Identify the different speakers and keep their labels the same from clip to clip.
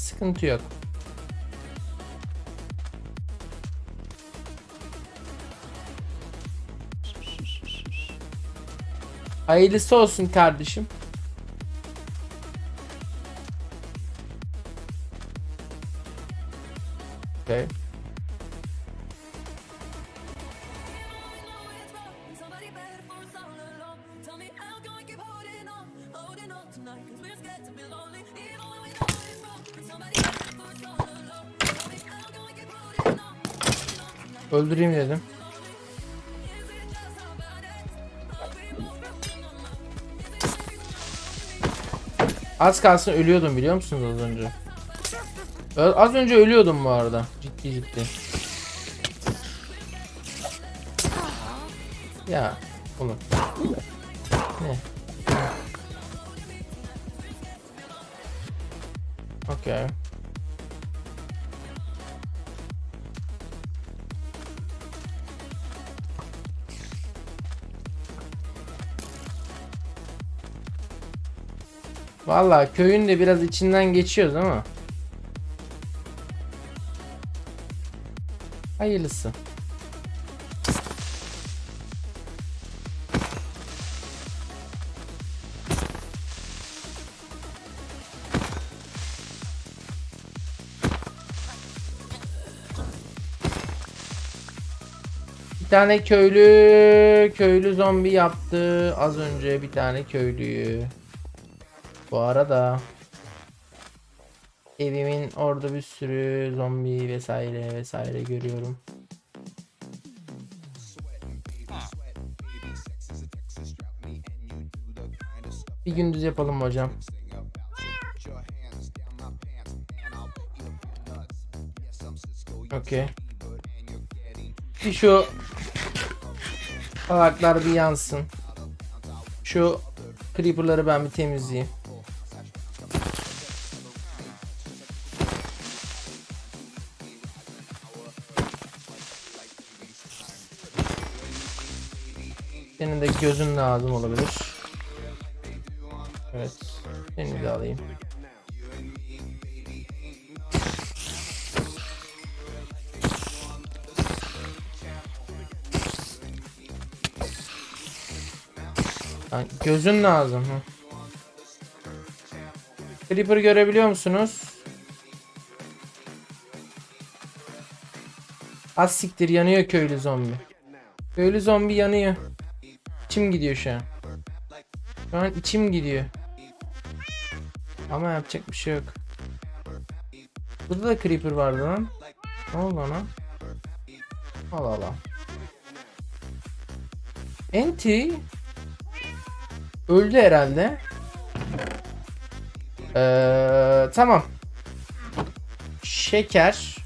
Speaker 1: Sıkıntı yok. Hayırlısı olsun kardeşim.
Speaker 2: İt every
Speaker 1: Az kalsın ölüyordum biliyor musunuz az önce? Az önce ölüyordum bu arada. Ciddi ciddi. Ya oğlum. Ne? Okey. Valla köyün de biraz içinden geçiyoruz ama. Hayırlısı. Tane köylü köylü zombi yaptı az önce bir tane köylüyü. Bu arada evimin orada bir sürü zombi vesaire vesaire görüyorum. Bir gündüz yapalım hocam. Okey. Bir şu Salaklar bir yansın. Şu creeper'ları ben bir temizleyeyim. Senin de gözün lazım olabilir. Evet. Seni de alayım. Gözün lazım. Creeper görebiliyor musunuz? Az siktir yanıyor köylü zombi. Köylü zombi yanıyor. İçim gidiyor şu an. Şu an içim gidiyor. Ama yapacak bir şey yok. Burada da creeper vardı lan. Ne oldu ona? Allah Allah. Enti öldü herhalde. Ee, tamam. Şeker.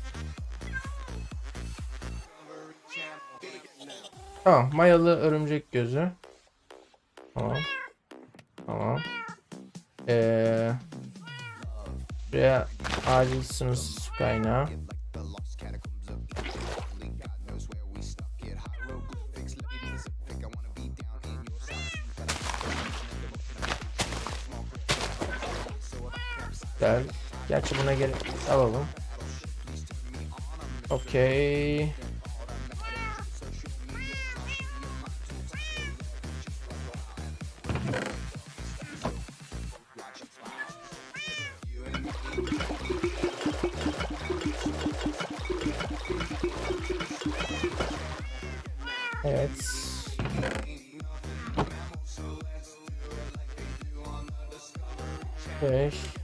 Speaker 1: Tamam, mayalı örümcek gözü. Tamam. Tamam. Ee, buraya acil sınırsız kaynağı. Güzel. Gerçi buna gerek alalım. Okey. Evet. Beş.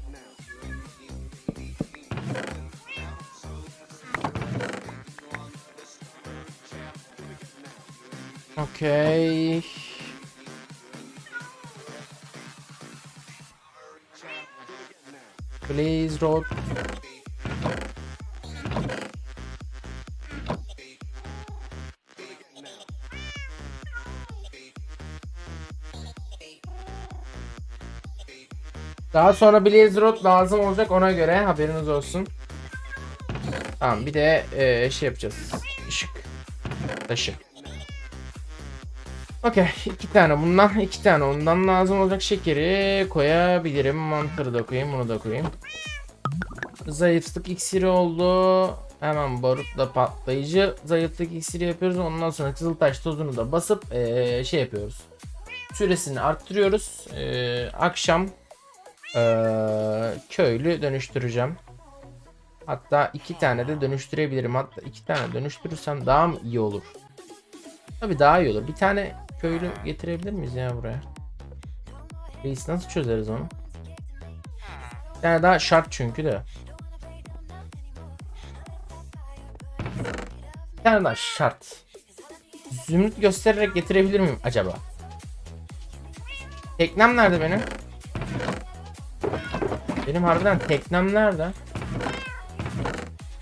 Speaker 1: Okay. Please road. Daha sonra Blaze Road lazım olacak ona göre haberiniz olsun. Tamam bir de eee, şey yapacağız. Işık. Taşı. Okey iki tane bundan iki tane ondan lazım olacak şekeri koyabilirim. Mantarı da koyayım bunu da koyayım. Zayıflık iksiri oldu. Hemen barutla patlayıcı zayıflık iksiri yapıyoruz. Ondan sonra kızıltaş tozunu da basıp eee, şey yapıyoruz. Süresini arttırıyoruz. Eee, akşam eee, köylü dönüştüreceğim. Hatta iki tane de dönüştürebilirim. Hatta iki tane dönüştürürsem daha mı iyi olur? Tabii daha iyi olur. Bir tane köylü getirebilir miyiz ya buraya? Reis nasıl çözeriz onu? Tane daha şart çünkü de. Bir tane daha şart. Zümrüt göstererek getirebilir miyim acaba? Teknem nerede benim? Benim harbiden teknem nerede?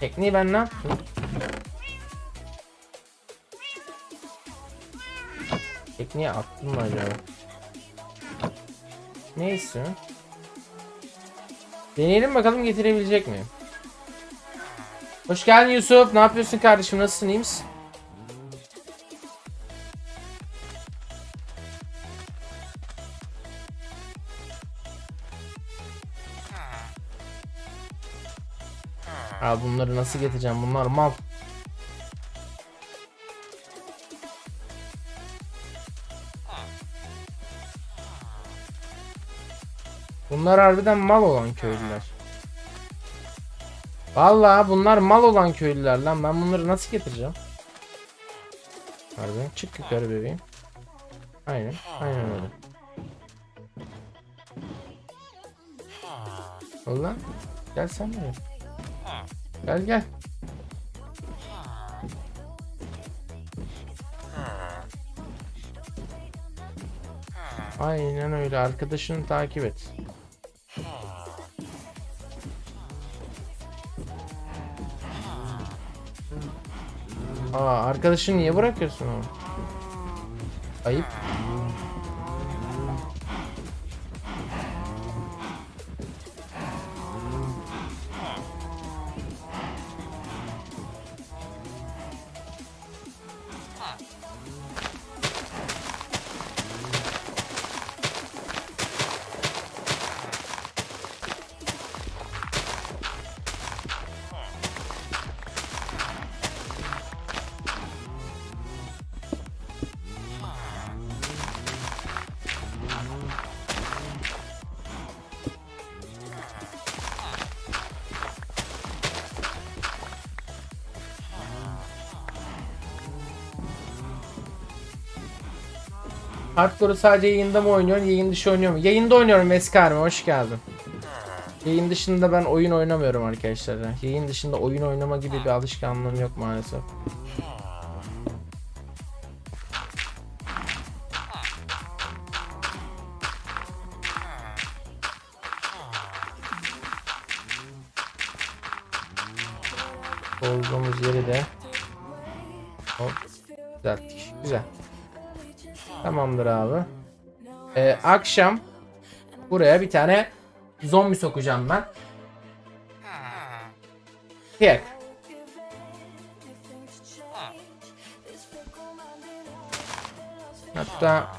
Speaker 1: Tekneyi ben ne yaptım? Tekneyi attım mı acaba? Neyse. Deneyelim bakalım getirebilecek miyim? Hoş geldin Yusuf. Ne yapıyorsun kardeşim? Nasılsın? iyi misin? Abi bunları nasıl getireceğim? Bunlar mal. Bunlar harbiden mal olan köylüler. Vallahi bunlar mal olan köylüler lan. Ben bunları nasıl getireceğim? Harbi. Çık yukarı bebeğim. Aynen. Aynen öyle. Ulan. Gel sen buraya. Gel gel. Aynen öyle. Arkadaşını takip et. Aa, arkadaşını niye bırakıyorsun onu? Ayıp. Hardcore'u sadece yayında mı oynuyorsun, yayın dışı oynuyor mu? Yayında oynuyorum Eskarmi, hoş geldin. Yayın dışında ben oyun oynamıyorum arkadaşlar. Yayın dışında oyun oynama gibi bir alışkanlığım yok maalesef. Olduğumuz yeri de hop düzelttik. Güzel. Tamamdır abi. Ee, akşam buraya bir tane zombi sokacağım ben. Yak. Hatta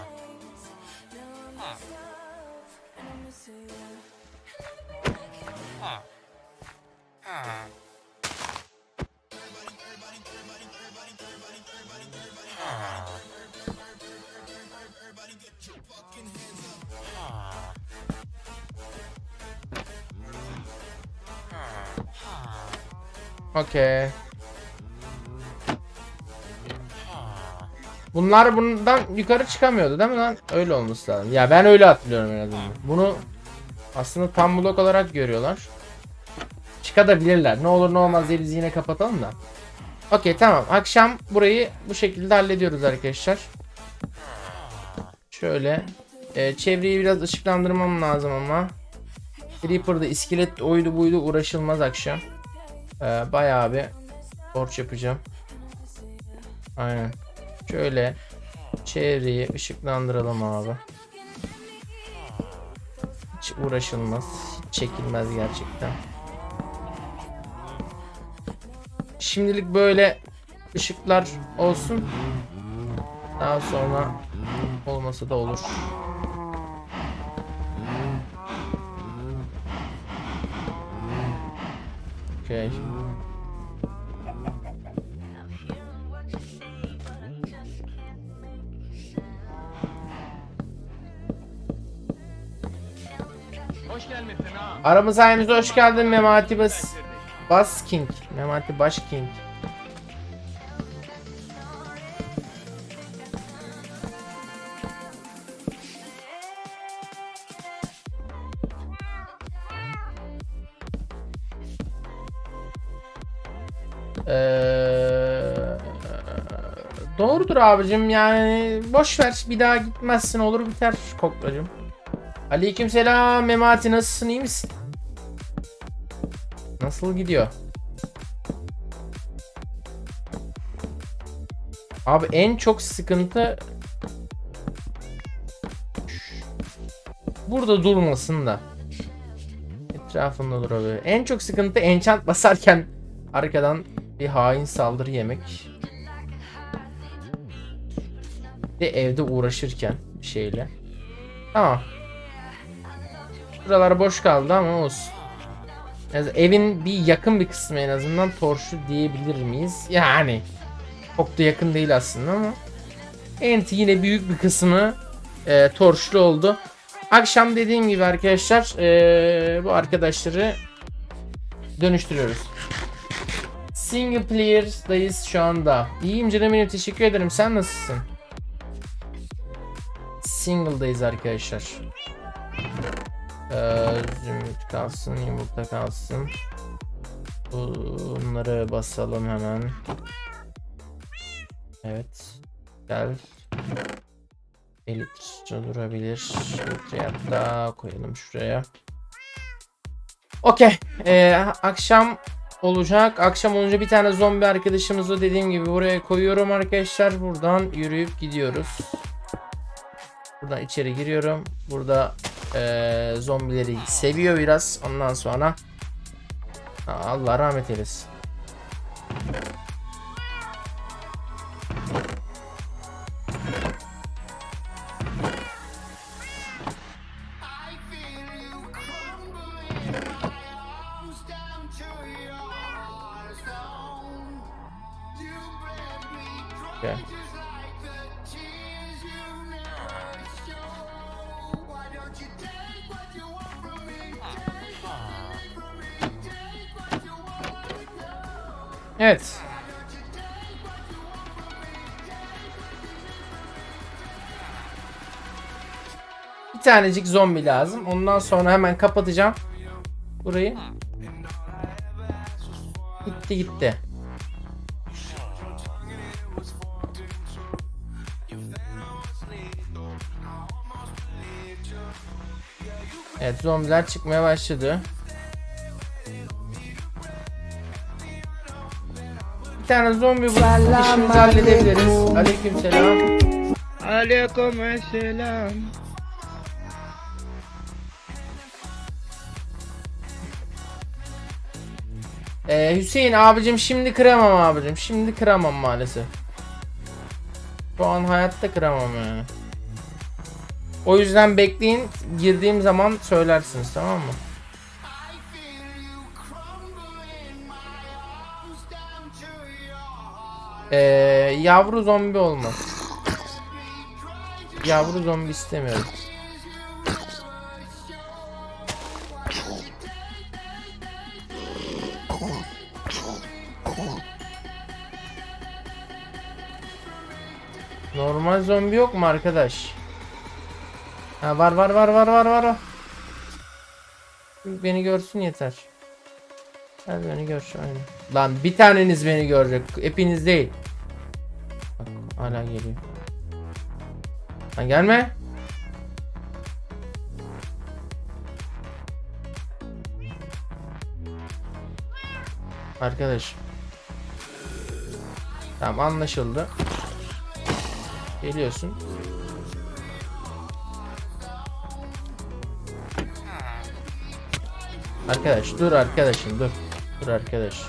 Speaker 1: Okey. Bunlar bundan yukarı çıkamıyordu değil mi lan? Öyle olması lazım. Ya ben öyle hatırlıyorum en azından. Bunu aslında tam blok olarak görüyorlar. Çıkabilirler. Ne olur ne olmaz diye biz yine kapatalım da. Okey tamam. Akşam burayı bu şekilde hallediyoruz arkadaşlar. Şöyle. Ee, çevreyi biraz ışıklandırmam lazım ama. Creeper'da iskelet oydu buydu uğraşılmaz akşam. Ee, bayağı bir torç yapacağım. Aynen. Şöyle çevreyi ışıklandıralım abi. Hiç uğraşılmaz. Hiç çekilmez gerçekten. Şimdilik böyle ışıklar olsun. Daha sonra olmasa da olur.
Speaker 3: Ha.
Speaker 1: Aramız sayemizde hoş geldin Memati Bas. Bas King. Memati Baş doğrudur abicim yani boş ver bir daha gitmezsin olur biter koklacım. Aleykümselam Memati nasılsın iyi misin? Nasıl gidiyor? Abi en çok sıkıntı burada durmasın da. Etrafında durabilir. En çok sıkıntı enchant basarken arkadan bir hain saldırı yemek. De evde uğraşırken bir şeyle. Tamam. Buralar boş kaldı ama olsun. Yani evin bir yakın bir kısmı en azından torşu diyebilir miyiz? Yani çok da yakın değil aslında ama Enti yine büyük bir kısmı e, torşlu oldu. Akşam dediğim gibi arkadaşlar e, bu arkadaşları dönüştürüyoruz. Single player'dayız şu anda. İyiyim canım benim teşekkür ederim. Sen nasılsın? Single'dayız arkadaşlar. Ee, zümrüt kalsın, yumurta kalsın. Bunları basalım hemen. Evet. Gel. Elitre durabilir. Elitre hatta koyalım şuraya. Okey. Ee, akşam olacak. Akşam olunca bir tane zombi arkadaşımızı dediğim gibi buraya koyuyorum arkadaşlar. Buradan yürüyüp gidiyoruz. Buradan içeri giriyorum. Burada eee, zombileri seviyor biraz. Ondan sonra Allah rahmet eylesin. Evet. Bir tanecik zombi lazım. Ondan sonra hemen kapatacağım. Burayı. Gitti gitti. Evet zombiler çıkmaya başladı. Tane zombi bulup işimizi halledebiliriz. Aleykümselam.
Speaker 3: Aleyküm selam.
Speaker 1: Ee, Hüseyin abicim şimdi kıramam abicim. Şimdi kıramam maalesef. Şu an hayatta kıramam yani. O yüzden bekleyin. Girdiğim zaman söylersiniz tamam mı? Ee, yavru zombi olmaz. Yavru zombi istemiyorum. Normal zombi yok mu arkadaş? Ha var var var var var var. Beni görsün yeter. Hadi beni gör aynen. Lan bir taneniz beni görecek. Hepiniz değil. Hala geliyor. Lan gelme. Arkadaş. Tamam anlaşıldı. Geliyorsun. Arkadaş dur arkadaşım dur. Dur arkadaş.